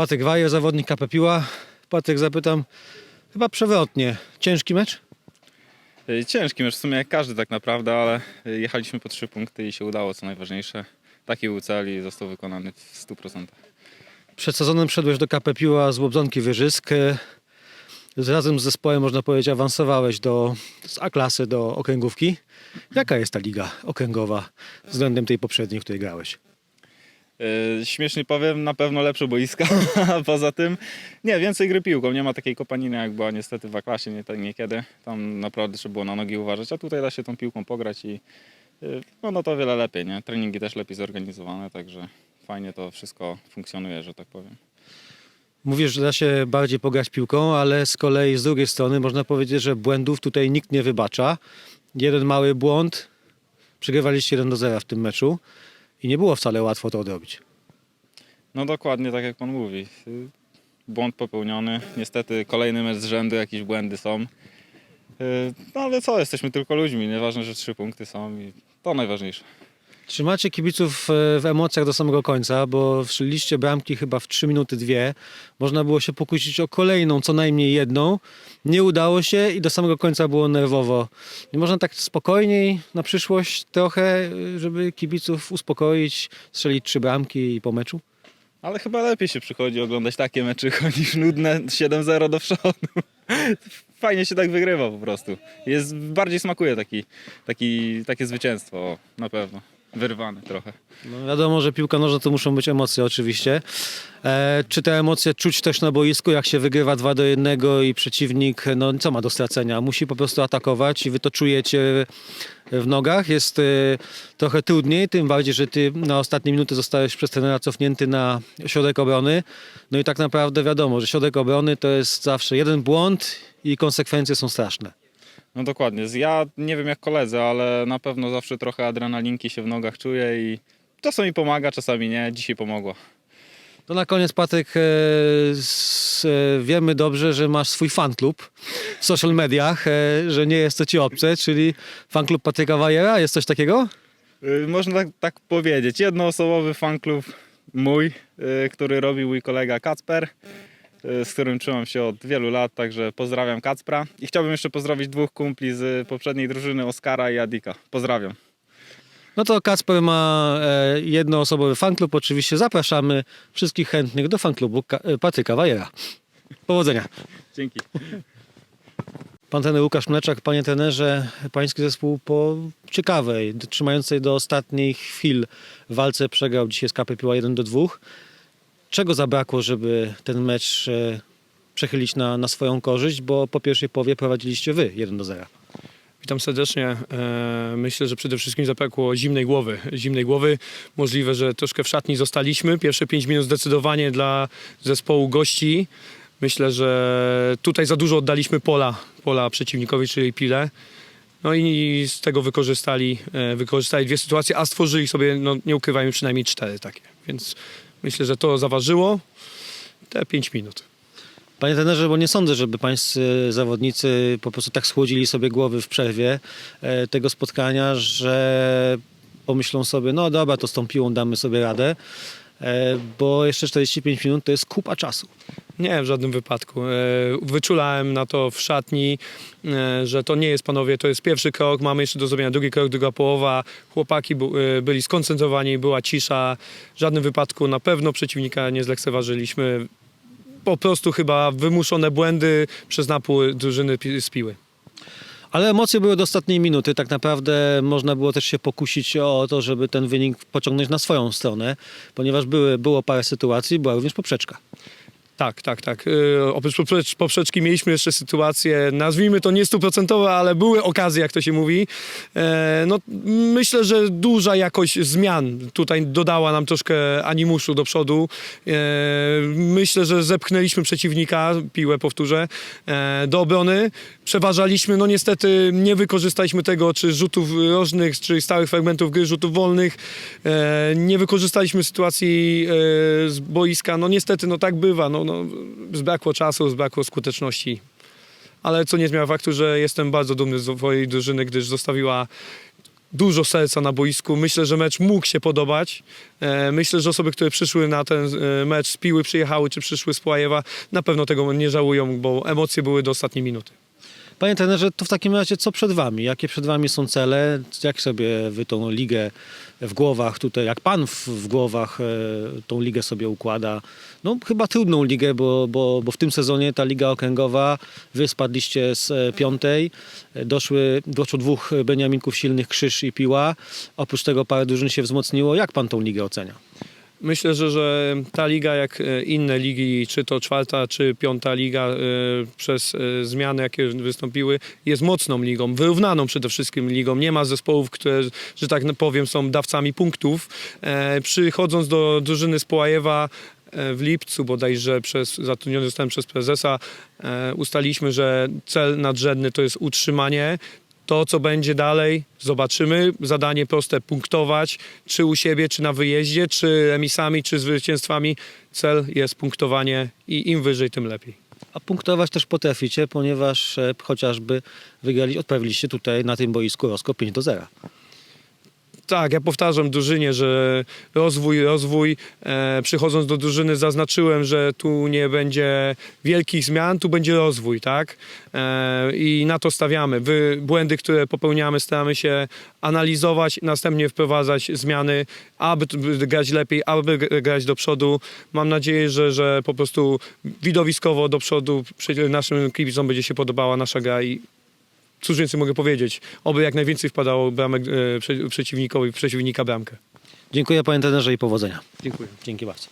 Patryk Wajer, zawodnik KP Piła. Patryk, zapytam, chyba przewrotnie. Ciężki mecz? Y, Ciężki mecz w sumie jak każdy tak naprawdę, ale y, jechaliśmy po trzy punkty i się udało, co najważniejsze. Taki był cel i został wykonany w 100%. Przed sezonem wszedłeś do KP Piła z Łobzonki Wyżysk. Z- Razem z zespołem, można powiedzieć, awansowałeś do, z A-klasy do okręgówki. Jaka jest ta liga okręgowa względem tej poprzedniej, w której grałeś? Y, Śmiesznie powiem, na pewno lepsze boiska, poza tym nie, więcej gry piłką, nie ma takiej kopaniny jak była niestety w A-klasie nie, niekiedy. Tam naprawdę trzeba było na nogi uważać, a tutaj da się tą piłką pograć i y, no, no to wiele lepiej, nie? Treningi też lepiej zorganizowane, także fajnie to wszystko funkcjonuje, że tak powiem. Mówisz, że da się bardziej pograć piłką, ale z kolei z drugiej strony można powiedzieć, że błędów tutaj nikt nie wybacza. Jeden mały błąd, przegrywaliście 1 do 0 w tym meczu i nie było wcale łatwo to odrobić. No dokładnie tak jak pan mówi. Błąd popełniony. Niestety kolejny mecz z rzędu, jakieś błędy są. Y, No ale co, jesteśmy tylko ludźmi. Nieważne, że trzy punkty są i to najważniejsze. Trzymacie kibiców e, w emocjach do samego końca, bo wszyliście bramki chyba w 3 minuty dwie. Można było się pokusić o kolejną, co najmniej jedną. Nie udało się i do samego końca było nerwowo. Nie można tak spokojniej na przyszłość trochę, e, żeby kibiców uspokoić, strzelić trzy bramki i po meczu? Ale chyba lepiej się przychodzi oglądać takie mecze niż nudne 7-0 do przodu. Fajnie się tak wygrywa po prostu. Jest, bardziej smakuje taki, taki, takie zwycięstwo, na pewno. Wyrwane trochę. No wiadomo, że piłka nożna to muszą być emocje oczywiście. E, czy te emocje czuć też na boisku, jak się wygrywa 2 do 1 i przeciwnik, no co ma do stracenia? Musi po prostu atakować i wy to czujecie w nogach. Jest e, trochę trudniej, tym bardziej, że ty na ostatnie minuty zostałeś przez trenera cofnięty na środek obrony. No i tak naprawdę wiadomo, że środek obrony to jest zawsze jeden błąd i konsekwencje są straszne. No dokładnie. Ja nie wiem jak koledzy, ale na pewno zawsze trochę adrenalinki się w nogach czuję i czasami pomaga, czasami nie. Dzisiaj pomogło. To na koniec, Patryk, e, s, e, wiemy dobrze, że masz swój fanklub w social mediach, e, że nie jest to ci obce, czyli fanklub Patryka Wajera. Jest coś takiego? Y, Można tak, tak powiedzieć. Jednoosobowy fanklub mój, y, który robi mój kolega Kacper, z którym trzymam się od wielu lat, także pozdrawiam Kacpra. I chciałbym jeszcze pozdrowić dwóch kumpli z poprzedniej drużyny, Oskara i Adika. Pozdrawiam. No to Kacper ma e, jednoosobowy fanklub. Oczywiście zapraszamy wszystkich chętnych do fanklubu e, Patryka Wajera. Powodzenia. Dzięki. Pan trener Łukasz Mleczak, panie trenerze, pański zespół po ciekawej, trzymającej do ostatnich chwil walce przegrał dzisiaj z KP Piła 1 do 2. Czego zabrakło, żeby ten mecz e, przechylić na, na swoją korzyść, bo po pierwszej połowie prowadziliście wy 1 do 0. Witam serdecznie. E, Myślę, że przede wszystkim zabrakło zimnej głowy. Zimnej głowy. Możliwe, że troszkę w szatni zostaliśmy. Pierwsze 5 minut zdecydowanie dla zespołu gości. Myślę, że tutaj za dużo oddaliśmy pola, pola przeciwnikowi, czyli Pile. No i z tego wykorzystali, e, wykorzystali dwie sytuacje, a stworzyli sobie, no nie ukrywajmy, przynajmniej cztery takie. Więc myślę, że to zaważyło te 5 minut. Panie trenerze, bo nie sądzę, żeby pańscy zawodnicy po prostu tak schłodzili sobie głowy w przerwie e, tego spotkania, że pomyślą sobie, no dobra, to z tą piłą damy sobie radę, e, bo jeszcze 45 minut to jest kupa czasu. Nie, w żadnym wypadku. E, Wyczulałem na to w szatni, e, że to nie jest, panowie, to jest pierwszy krok, mamy jeszcze do zrobienia drugi krok, druga połowa. Chłopaki e, byli skoncentrowani, była cisza. W żadnym wypadku na pewno przeciwnika nie zlekceważyliśmy. Po prostu chyba wymuszone błędy przez napój drużyny pi- z piły. Ale emocje były do ostatniej minuty. Tak naprawdę można było też się pokusić o to, żeby ten wynik pociągnąć na swoją stronę, ponieważ były, było parę sytuacji, była również poprzeczka. Tak, tak, tak. Yy, oprócz poprzecz- poprzeczki mieliśmy jeszcze sytuacje, nazwijmy to nie stuprocentowe, ale były okazje, jak to się mówi. E, no, myślę, że duża jakość zmian tutaj dodała nam troszkę animuszu do przodu. E, myślę, że zepchnęliśmy przeciwnika, piłę powtórzę, e, do obrony. Przeważaliśmy, no niestety nie wykorzystaliśmy tego, czy rzutów rożnych, czy stałych fragmentów gry, rzutów wolnych. Nie wykorzystaliśmy sytuacji z boiska. No niestety, no tak bywa. No, no, zbrakło czasu, zbrakło skuteczności. Ale co nie zmienia faktu, że jestem bardzo dumny z swojej drużyny, gdyż zostawiła dużo serca na boisku. Myślę, że mecz mógł się podobać. E, Myślę, że osoby, które przyszły na ten e, mecz z Piły, przyjechały czy przyszły z Płajewa, na pewno tego nie żałują, bo emocje były do ostatniej minuty. Panie trenerze, to w takim razie co przed wami? Jakie przed wami są cele? Jak sobie wy tą ligę w głowach tutaj, jak pan w, w głowach e, tą ligę sobie układa? No chyba trudną ligę, bo, bo, bo w tym sezonie ta liga okręgowa, wy spadliście z e, piątej, e, doszły, doszło dwóch Beniaminków silnych, Krzyż i Piła. Oprócz tego parę drużyn się wzmocniło. Jak pan tą ligę ocenia? Myślę, że, że ta liga, jak e, inne ligi, czy to czwarta, czy piąta liga, e, przez e, zmiany, jakie wystąpiły, jest mocną ligą, wyrównaną przede wszystkim ligą. Nie ma zespołów, które, że tak powiem, są dawcami punktów. Przychodząc do drużyny z Połajewa, w lipcu bodajże przez, zatrudniony zostałem przez prezesa, e, ustaliliśmy, że cel nadrzędny to jest utrzymanie. To, co będzie dalej, zobaczymy. Zadanie proste, punktować, czy u siebie, czy na wyjeździe, czy emisami, czy zwycięstwami. Cel jest punktowanie i im wyżej, tym lepiej. A punktować też potraficie, ponieważ e, chociażby wygrali, odprawiliście tutaj na tym boisku Rosko 5 do 0. Tak, ja powtarzam drużynie, że rozwój, rozwój. E, przychodząc do drużyny zaznaczyłem, że tu nie będzie wielkich zmian, tu będzie rozwój, tak? E, I na to stawiamy. Wy, błędy, które popełniamy, staramy się analizować, następnie wprowadzać zmiany, aby grać lepiej, aby grać do przodu. Mam nadzieję, że, że po prostu widowiskowo do przodu naszym kibicom będzie się podobała nasza gra i cóż więcej mogę powiedzieć, oby jak najwięcej wpadało bramek e, prze, przeciwnikowi, przeciwnika bramkę. Dziękuję panie trenerze i powodzenia. Dziękuję. Dzięki bardzo.